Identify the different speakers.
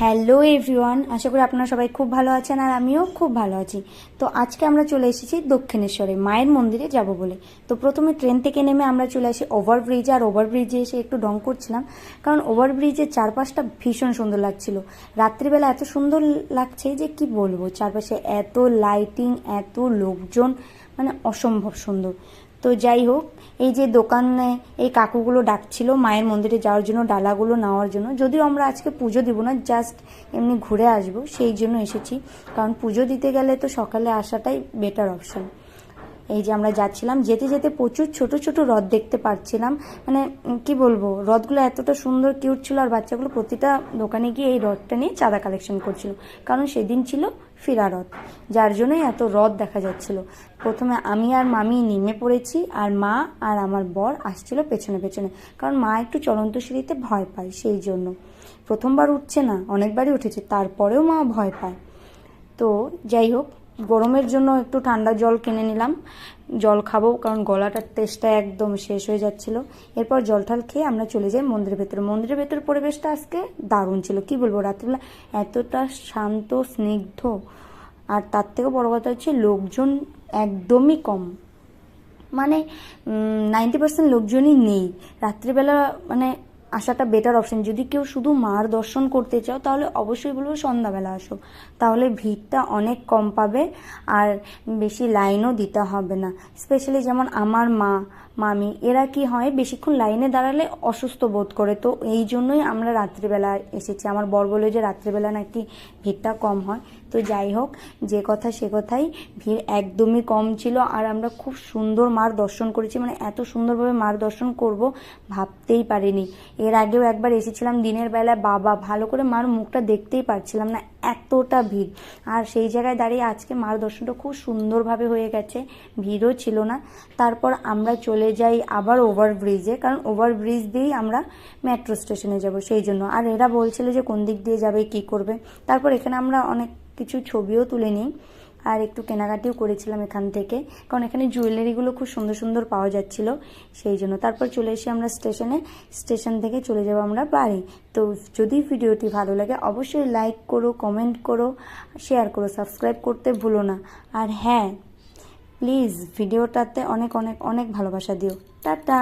Speaker 1: Hello everyone, আশা করি আপনারা সবাই খুব ভালো আছেন আর আমিও খুব ভালো আছি। তো আজকে আমরা চলে এসেছি দক্ষিণেশ্বরে, মায়ের মন্দিরে যাব বলে। তো প্রথমে ট্রেন থেকে নেমে আমরা চলে আসি ওভারব্রিজে, আর ওভারব্রিজে এসে একটু ডং করছিলাম, কারণ ওভারব্রিজের চারপাশটা ভীষণ সুন্দর লাগছিল। রাত্রিবেলা এত সুন্দর লাগছে যে কি বলব, চারপাশে এত লাইটিং এত লোকজন মানে অসম্ভব সুন্দর। তো যাই হোক, এই যে দোকানে এই কাকুগুলো ডাকছিল মায়ের মন্দিরে যাওয়ার জন্য, ডালাগুলো নেওয়ার জন্য, যদিও আমরা আজকে পুজো দিব না জাস্ট এমনি ঘুরে আসব, সেই জন্য এসেছি। কারণ পুজো দিতে গেলে তো সকালে আসাটাই বেটার অপশন এই যে আমরা যাচ্ছিলাম, যেতে যেতে প্রচুর ছোট ছোট হ্রদ দেখতে পাচ্ছিলাম মানে কি বলব, হ্রদগুলো এতটা সুন্দর কিউট ছিল আর বাচ্চাগুলো প্রতিটা দোকানে গিয়ে এই হ্রদটা নিয়ে চাঁদা কালেকশন করছিল। কারণ সেদিন ছিল ফিরা রথ যার জন্যই এত হ্রদ দেখা যাচ্ছিল। প্রথমে আমি আর মামি নেমে পড়েছি আর মা আর আমার বর আসছিল পেছনে পেছনে। কারণ মা একটু চলন্ত সিঁড়িতে ভয় পায় সেই জন্য। প্রথমবার উঠছে না, অনেকবারই উঠেছে, তারপরেও মা ভয় পায়। তো, যাই হোক গরমের জন্য একটু ঠান্ডা জল কিনে নিলাম। জল খাব, কারণ গলাটার তেষ্টা একদম শেষ হয়ে যাচ্ছিল। এরপর জল ঠাল খেয়ে আমরা চলে যাই মন্দিরের ভেতরে। মন্দিরের ভেতর পরিবেশটা আজকে দারুণ ছিল। কি বলব, রাত্রিবেলা এতটা শান্ত, স্নিগ্ধ, আর তার থেকেও বড় কথা হচ্ছে লোকজন একদমই কম। মানে নাইনটি পার্সেন্ট লোকজনই নেই। রাত্রিবেলা মানে আসাটা বেটার অপশন যদি কেউ শুধু মার দর্শন করতে চাও, তাহলে অবশ্যই বলব সন্ধ্যাবেলা আসো। তাহলে ভিড়টা অনেক কম পাবে আর বেশি লাইনও দিতে হবে না। স্পেশালি যেমন আমার মা, মামি, এরা কি হয়, বেশিক্ষণ লাইনে দাঁড়ালে অসুস্থ বোধ করে। তো এই জন্যই আমরা রাত্রিবেলা এসেছি। আমার বর বলে যে রাত্রিবেলা নাকি ভিড়টা কম হয়। তো যাই হোক, যে কথা সে কথাই। ভিড় একদমই কম ছিল আর আমরা খুব সুন্দর মার দর্শন করেছি। মানে এত সুন্দরভাবে মার দর্শন করব ভাবতেই পারিনি। এর আগেও একবার এসেছিলাম দিনের বেলায় বাবা ভালো করে মার মুখটা দেখতেই পারছিলাম না, এতটা ভিড়। আর সেই জায়গায় দাঁড়িয়ে আজকে মার দর্শনটা খুব সুন্দরভাবে হয়ে গেছে, ভিড়ও ছিল না। তারপর আমরা চলে যাই আবার ওভারব্রিজে, কারণ ওভারব্রিজ দিয়েই আমরা মেট্রো স্টেশনে যাব সেই জন্য। আর এরা বলছিল যে কোন দিক দিয়ে যাবে, কি করবে। তারপর এখানে আমরা অনেক কিছু ছবিও তুলে নিই। আর একটু কেনাকাটিও করেছিলাম এখান থেকে। কারণ এখানে জুয়েলারিগুলো খুব সুন্দর সুন্দর পাওয়া যাচ্ছিল, সেই জন্য। তারপর চলে এসে আমরা স্টেশনে স্টেশন থেকে চলে যাব আমরা বাড়ি। তো যদি ভিডিওটি ভালো লাগে, অবশ্যই লাইক করো কমেন্ট করো শেয়ার করো সাবস্ক্রাইব করতে ভুলো না। আর হ্যাঁ প্লিজ ভিডিওটাতে অনেক অনেক অনেক ভালোবাসা দিও। টাটা!